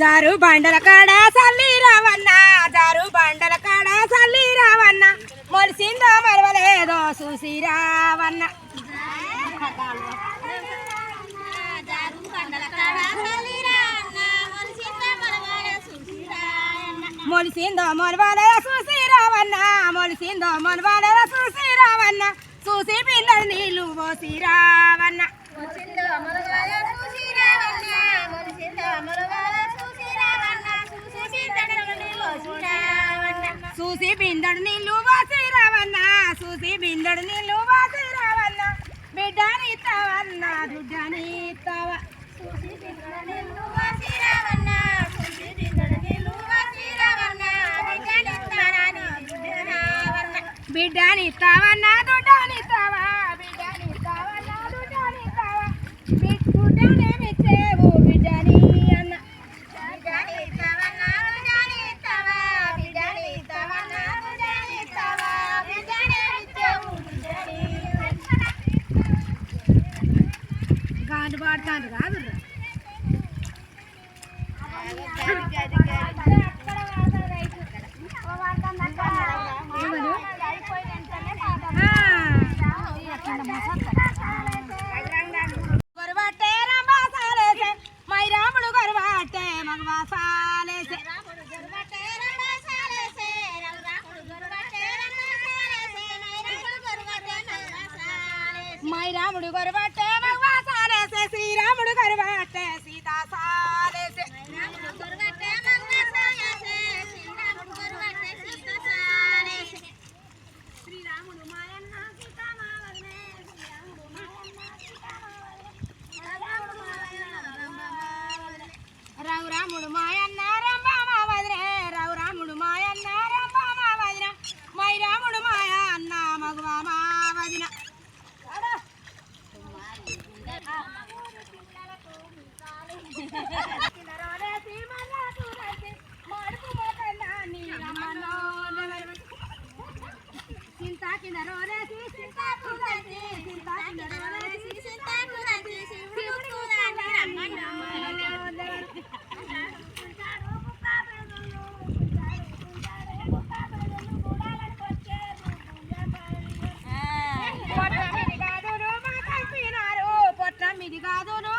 జారు బండల కాడ సల్లి రావన్న జారు బండల కాడ సల్లి రావన్న మొలిసిందో మరవలేదో చూసి రావన్న. మొలిసిందో మొలవాలేదో చూసి రావన్న మొలిసిందో మొలవాలేదో చూసి రావన్న చూసి పిల్లలు నీళ్ళు పోసి రావన్న. చూసి బిందడు నీళ్ళు వాసి రావన్న చూసి బిందడు నీళ్ళు వాసి రావన్న బిడ్డని ఇస్తావన్న దుడ్డని ఇస్తావా? బిడ్డని ఇస్తావన్న దుడ్డని ఇస్తావా బిడ్డని ఇస్తావన్న దుడ్డని ఇస్తావా బిడ్- దుడ్డనేమి ఇచ్చేవు బిడ్డని అన్న గాండు పాడుతాండు కాదు మై రాముడు గొరవట్టే మగవాసాలేసే మై రాముడు గొరవట్టే మగవాసాలేసే శ్రీరాముడు గొరవట్టే సీతాసాలేసే శ్రీరాముడు మాయన్న సీతామావనే శ్రీరాముడు మాయన్న రావు రాముడు మాయన్న పొట్టమిది కాదును?